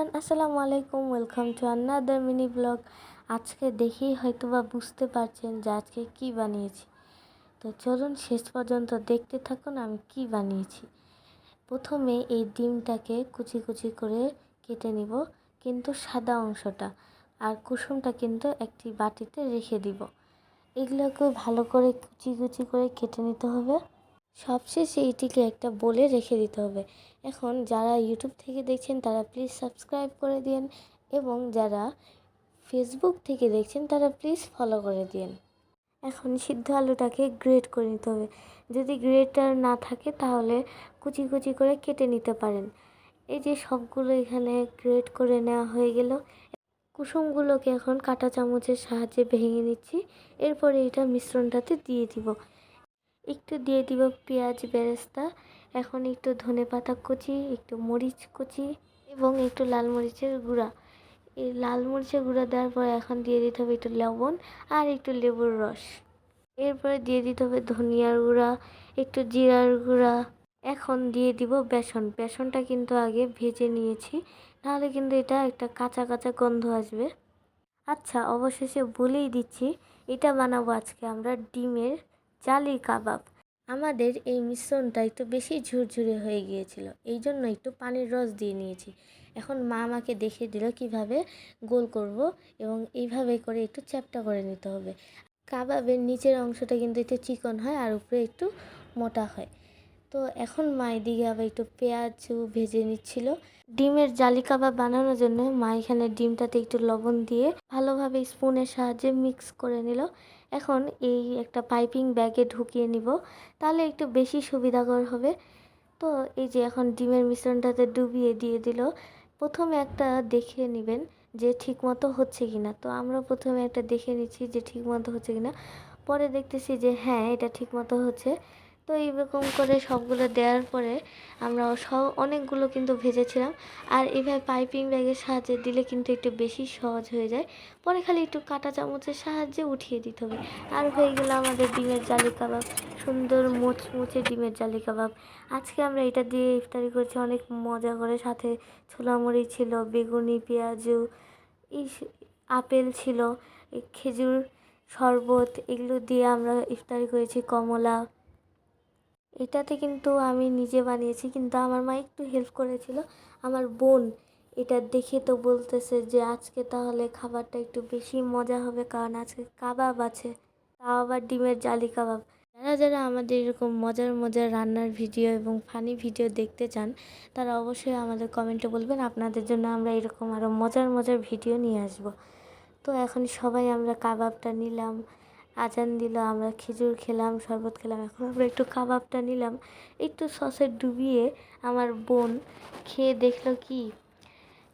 Everyone, আসসালামু আলাইকুম। Welcome to another mini blog আজকে দেখেই হয়তো বা বুঝতে পারছেন যে আজকে কি বানিয়েছি। তো চলুন শেষ পর্যন্ত দেখতে থাকুন আমি কি বানিয়েছি। প্রথমে এই ডিমটাকে কুচি কুচি করে কেটে নিব, কিন্তু সাদা অংশটা আর কুসুমটা কিন্তু একটি বাটিতে রেখে দিব। এগুলোকে ভালো করে কুচি কুচি করে কেটে নিতে হবে। সবশেষে এইটিকে একটা বলে রেখে দিতে হবে। এখন যারা ইউটিউব থেকে দেখছেন, তারা প্লিজ সাবস্ক্রাইব করে দিন এবং যারা ফেসবুক থেকে দেখছেন, তারা প্লিজ ফলো করে দিন এখন সিদ্ধ আলুটাকে গ্রেট করে নিতে হবে। যদি গ্রেটার না থাকে, তাহলে কুচি কুচি করে কেটে নিতে পারেন। এই যে সবগুলো এখানে গ্রেট করে নেওয়া হয়ে গেল। কুসুমগুলোকে এখন কাঁটা চামচের সাহায্যে ভেঙে নিচ্ছি। এরপরে এটা মিশ্রণটাতে দিয়ে দিব। একটু দিয়ে দিব পেঁয়াজ বেরেস্তা, এখন একটু ধনে পাতা কুচি, একটু মরিচ কুচি এবং একটু লাল মরিচের গুঁড়া। এই লাল মরিচের গুঁড়া দেওয়ার পর এখন দিয়ে দিতে হবে একটু লবণ আর একটু লেবুর রস। এরপরে দিয়ে দিতে হবে ধনিয়ার গুঁড়া, একটু জিরার গুঁড়া। এখন দিয়ে দিব বেসন। বেসনটা কিন্তু আগে ভেজে নিয়েছি, নাহলে কিন্তু এটা একটা কাঁচা কাঁচা গন্ধ আসবে। আচ্ছা অবশেষে বলেই দিচ্ছি, এটা বানাবো আজকে আমরা ডিমের জালি কাবাব। আমাদের এই মিশ্রণটা একটু বেশি ঝুরঝুরে হয়ে গিয়েছিল, এই জন্য একটু পানির রস দিয়ে নিয়েছি। এখন মা আমাকে দেখে দিল কীভাবে গোল করব এবং এইভাবে করে একটু চ্যাপটা করে নিতে হবে। কাবাবের নিচের অংশটা কিন্তু একটু চিকন হয় আর উপরে একটু মোটা হয়। তো এখন মা এদিকে আবার একটু পেঁয়াজ ভেজে নিচ্ছিল। ডিমের জালি কাবাব বানানোর জন্য মা এখানে ডিমটাতে একটু লবণ দিয়ে ভালোভাবে স্পুনের সাহায্যে মিক্স করে নিল। এখন এই একটা পাইপিং ব্যাগে ঢুকিয়ে নিব, তাহলে একটু বেশি সুবিধাকর হবে। তো এই যে এখন ডিমের মিশ্রণটাতে ডুবিয়ে দিয়ে দিল। প্রথমে একটা দেখে নেবেন যে ঠিকমতো হচ্ছে কিনা তো আমরা প্রথমে একটা দেখে নিচ্ছি যে ঠিকমতো হচ্ছে কিনা পরে দেখতেছি যে হ্যাঁ এটা ঠিকমতো হচ্ছে। তো এইরকম করে সবগুলো দেওয়ার পরে আমরা সব অনেকগুলো কিন্তু ভেজেছিলাম। আর এভাবে পাইপিং ব্যাগের সাহায্যে দিলে কিন্তু একটু বেশি সহজ হয়ে যায়। পরে খালি একটু কাঁটা চামচের সাহায্যে উঠিয়ে দিতে হবে। আর হয়ে গেল আমাদের ডিমের জালি কাবাব। সুন্দর মুচমুচে ডিমের জালি কাবাব। আজকে আমরা এটা দিয়ে ইফতারি করছি। অনেক মজা করে। সাথে ছোলামুড়ি ছিল, বেগুনি, পেঁয়াজু এই আপেল ছিল খেজুর, শরবত, এগুলো দিয়ে আমরা ইফতারি করেছি, কমলা। এটাতে কিন্তু আমি নিজে বানিয়েছি, কিন্তু আমার মা একটু হেল্প করেছিল। আমার বোন এটা দেখে তো বলতেছে যে আজকে তাহলে খাবারটা একটু বেশি মজা হবে, কারণ আজকে কাবাব আছে। তাও আবার ডিমের জালি কাবাব। যারা যারা আমাদের এরকম মজার মজার রান্নার ভিডিও এবং ফানি ভিডিও দেখতে চান, তারা অবশ্যই আমাদের কমেন্টে বলবেন, আপনাদের জন্য আমরা এরকম আরও মজার মজার ভিডিও নিয়ে আসব। তো এখন সবাই আমরা কাবাবটা নিলাম। আজান দিল, আমরা খেজুর খেলাম, শরবত খেলাম, এখন আমরা একটু কাবাবটা নিলাম। একটু সসে ডুবিয়ে আমার বোন খেয়ে দেখল কি,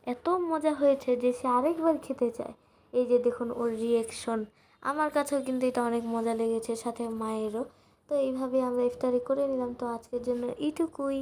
এত মজা হয়েছে যে সে আরেকবার খেতে চায়। এই যে দেখুন ওর রিয়েকশন আমার কাছেও কিন্তু এটা অনেক মজা লেগেছে, সাথে মায়েরও। তো এইভাবে আমরা ইফতারি করে নিলাম। তো আজকের জন্য এইটুকুই।